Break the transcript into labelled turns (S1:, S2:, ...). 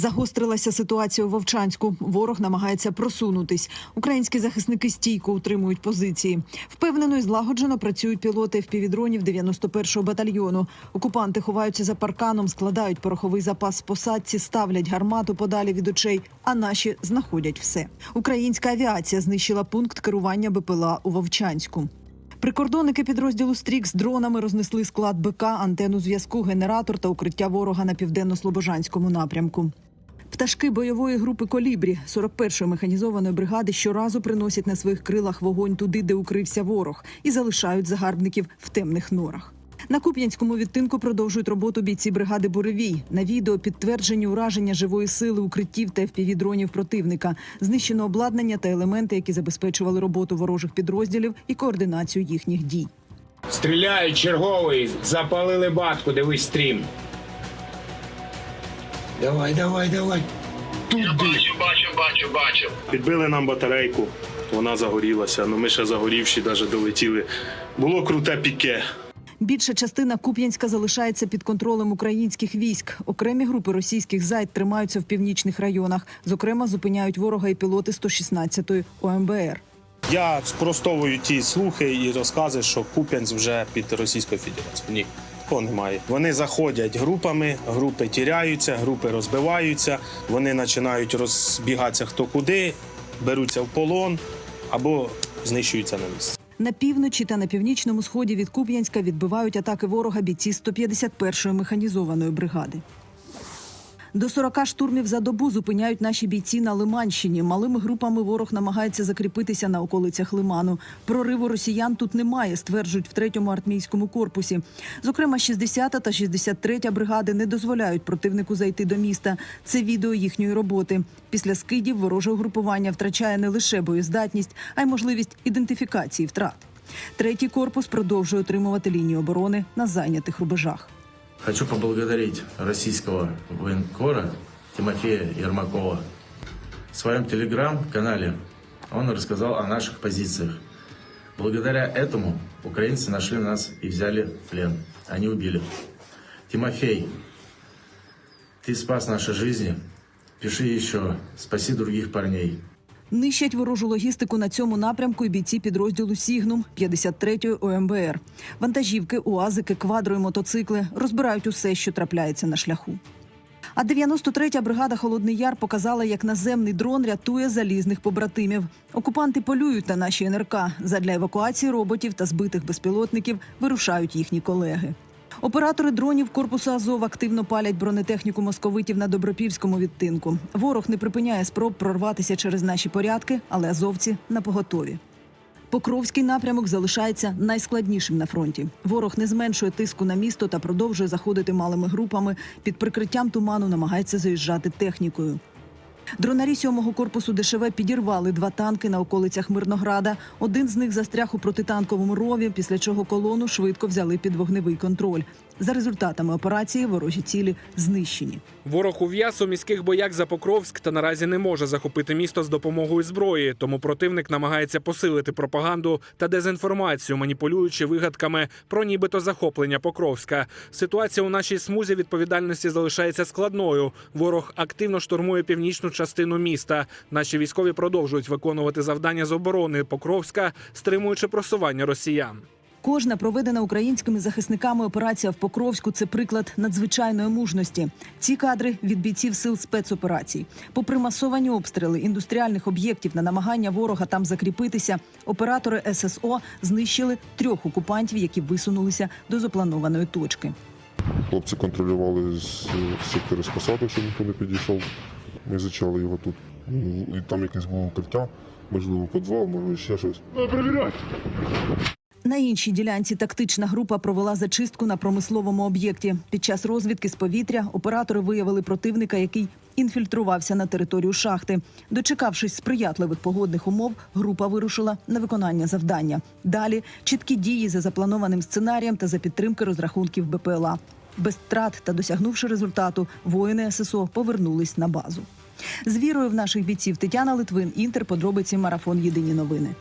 S1: Загострилася ситуація у Вовчанську. Ворог намагається просунутись. Українські захисники стійко утримують позиції. Впевнено і злагоджено працюють пілоти впівдронів 91-го батальйону. Окупанти ховаються за парканом, складають пороховий запас в посадці, ставлять гармату подалі від очей. А наші знаходять все. Українська авіація знищила пункт керування БПЛА у Вовчанську. Прикордонники підрозділу Стрік з дронами рознесли склад БК, антенну зв'язку, генератор та укриття ворога на південно-слобожанському напрямку. Пташки бойової групи Колібрі 41-ї механізованої бригади щоразу приносять на своїх крилах вогонь туди, де укрився ворог, і залишають загарбників в темних норах. На Куп'янському відтинку продовжують роботу бійці бригади Буревій. На відео підтверджені ураження живої сили укриттів та FPV-дронів противника, знищено обладнання та елементи, які забезпечували роботу ворожих підрозділів і координацію їхніх дій.
S2: Стріляють черговий, запалили батку, дивись стрім. Давай, давай, давай.
S3: Я бачу, бачу, бачу, бачу.
S4: Підбили нам батарейку, вона загорілася. Ну ми ще загорівші, навіть долетіли. Було круте піке.
S1: Більша частина Куп'янська залишається під контролем українських військ. Окремі групи російських зайд тримаються в північних районах. Зокрема, зупиняють ворога і пілоти 116-ї ОМБР.
S4: Я спростовую ті слухи і розкази, що Куп'янськ вже під Російською Федерацією. Ні, такого немає. Вони заходять групами, групи тіряються, групи розбиваються, вони починають розбігатися хто куди, беруться в полон або знищуються на місці.
S1: На півночі та на північному сході від Куп'янська відбивають атаки ворога бійці 151-ї механізованої бригади. До 40 штурмів за добу зупиняють наші бійці на Лиманщині. Малими групами ворог намагається закріпитися на околицях Лиману. Прориву росіян тут немає, стверджують в третьому артмійському корпусі. Зокрема, 60-та та 63-я бригади не дозволяють противнику зайти до міста. Це відео їхньої роботи. Після скидів вороже угрупування втрачає не лише боєздатність, а й можливість ідентифікації втрат. Третій корпус продовжує отримувати лінію оборони на зайнятих рубежах.
S5: Хочу поблагодарить российского военкора Тимофея Ермакова. В своем телеграм-канале он рассказал о наших позициях. Благодаря этому украинцы нашли нас и взяли в плен. Они убили. Тимофей, ты спас наши жизни. Пиши еще «Спаси других парней».
S1: Нищать ворожу логістику на цьому напрямку і бійці підрозділу Сігнум 53-ї ОМБР. Вантажівки, уазики, квадро і мотоцикли розбирають усе, що трапляється на шляху. А 93-я бригада Холодний Яр показала, як наземний дрон рятує залізних побратимів. Окупанти полюють на наші НРК. Задля евакуації роботів та збитих безпілотників вирушають їхні колеги. Оператори дронів корпусу Азов активно палять бронетехніку московитів на добропільському відтинку. Ворог не припиняє спроб прорватися через наші порядки, але азовці на поготові. Покровський напрямок залишається найскладнішим на фронті. Ворог не зменшує тиску на місто та продовжує заходити малими групами. Під прикриттям туману намагається заїжджати технікою. Дронарі сьомого корпусу ДШВ підірвали два танки на околицях Мирнограда. Один з них застряг у протитанковому рові, після чого колону швидко взяли під вогневий контроль. За результатами операції ворожі цілі знищені.
S6: Ворог у міських боях за Покровськ та наразі не може захопити місто з допомогою зброї. Тому противник намагається посилити пропаганду та дезінформацію, маніпулюючи вигадками про нібито захоплення Покровська. Ситуація у нашій смузі відповідальності залишається складною. Ворог активно штурмує північну частину міста. Наші військові продовжують виконувати завдання з оборони Покровська, стримуючи просування росіян.
S1: Кожна проведена українськими захисниками операція в Покровську це приклад надзвичайної мужності. Ці кадри від бійців сил спецоперацій. Попри масовані обстріли індустріальних об'єктів на намагання ворога там закріпитися, оператори ССО знищили трьох окупантів, які висунулися до запланованої точки.
S7: Хлопці контролювали сектори з посадок, щоб ніхто не підійшов. Ми зачали його тут. Ну, І там якесь було укриття, можливо, підвал, може ще щось.
S1: На іншій ділянці тактична група провела зачистку на промисловому об'єкті. Під час розвідки з повітря оператори виявили противника, який інфільтрувався на територію шахти. Дочекавшись сприятливих погодних умов, група вирушила на виконання завдання. Далі чіткі дії за запланованим сценарієм та за підтримки розрахунків БПЛА. Без втрат та досягнувши результату, воїни ССО повернулись на базу. З вірою в наших бійців Тетяна Литвин, Інтер, подробиці марафон Єдині новини.